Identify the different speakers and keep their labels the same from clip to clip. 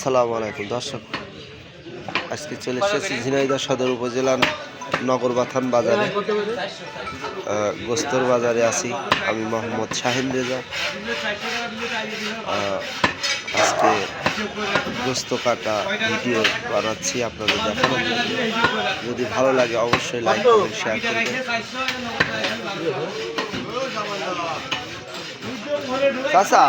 Speaker 1: আসসালামু আলাইকুম। দর্শক, আজকে চলে এসেছি ঝিনাইদহ সদর উপজেলার নগরবাথান বাজারে। গোস্তর বাজারে আছি আমি মোহাম্মদ শাহিন রেজা। আজকে গোস্ত কাটা ভিডিও বানাচ্ছি আপনাদের জন্য। যদি ভালো লাগে অবশ্যই লাইক করবেন শেয়ার করবেন। চাচা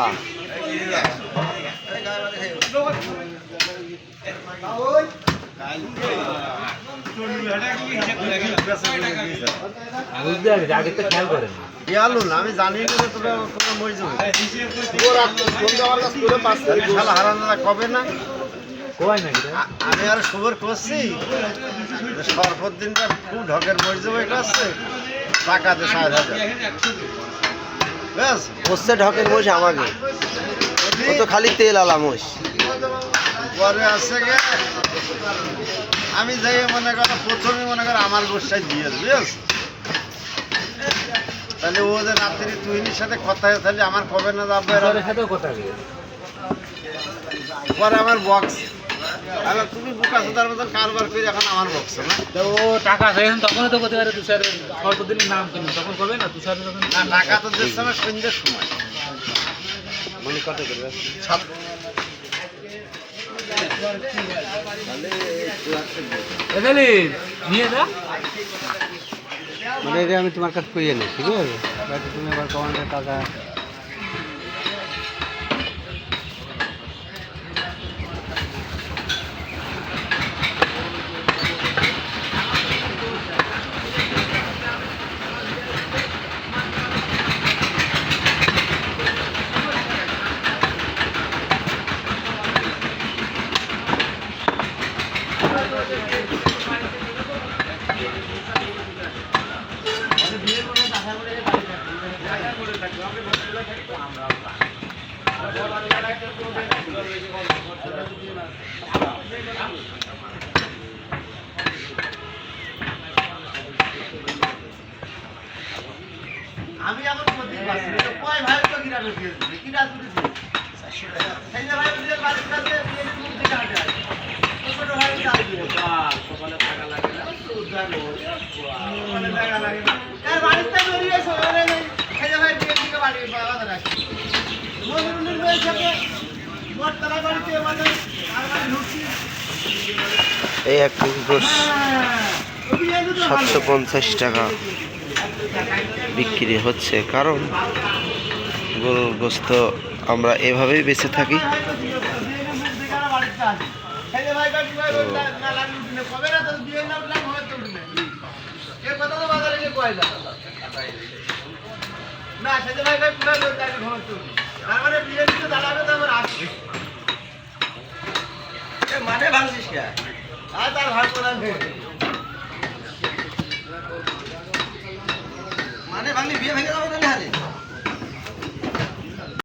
Speaker 2: আমি জানি না তোরা কবে না? আমি আর খবর করছি যে সরপর দিনটা খুব ঢকের মরে যাবে টাকা দে সাত হাজার।
Speaker 1: হচ্ছে ঢকের মোষ আমাকে। তো খালি তেল আলা
Speaker 2: পরে আছে গে। আমি যাই মনে করো প্রথমে মনে করো আমার গোসাই দিয়ে বুঝেছ? তাহলে ও যে রাত্রি তুহিনীর সাথে কথা তাহলে আমার কবে না যাবে। পরে আমার বক্স আমি তুমি বুকা সুতার মতন কারবার করে এখন আমার বক্স না?
Speaker 3: তো ও টাকা চাইছেন তখনও তো করতে পারে তুষার সর্বদিনের নাম কেন তখন কবে না তুষার যখন
Speaker 2: না টাকা তো দিচ্ছে আমার সন্ধ্যের সময়।
Speaker 1: মানে কত করবে মানে আমি তোমার কাছে কইয়ে নি ঠিক আছে? তুমি আবার কমান্ডের টাকা
Speaker 2: আমি এখন প্রদীপ পাচ্ছি কয় ভাই তো গ্রামে দিয়ে দিবে? কি রাত করে দিবে? সেই ভাই নিজের বাড়ির কাছে দিয়ে দিবে, মুখ দিকে হাঁটে আসে। তো ছোট ভাই চাল দিবে। সকালে টাকা লাগে না। সকালে টাকা লাগে না। এর বাড়িতে বেরিয়ে এসো, ওরে নেই। সেই যে ভাই বিয়ের দিকে বাড়ি বাজার মানে ঢুকছি।
Speaker 1: এই এক কেজি গোস
Speaker 2: ও বিয়ে দিতে ভালো।
Speaker 1: সাতশো পঞ্চাশ টাকা বিক্রি হচ্ছে কারণ গরুর গোস্ত আমরা থাকি
Speaker 2: মানে ভাবছিস কে আর তার ভাগ করে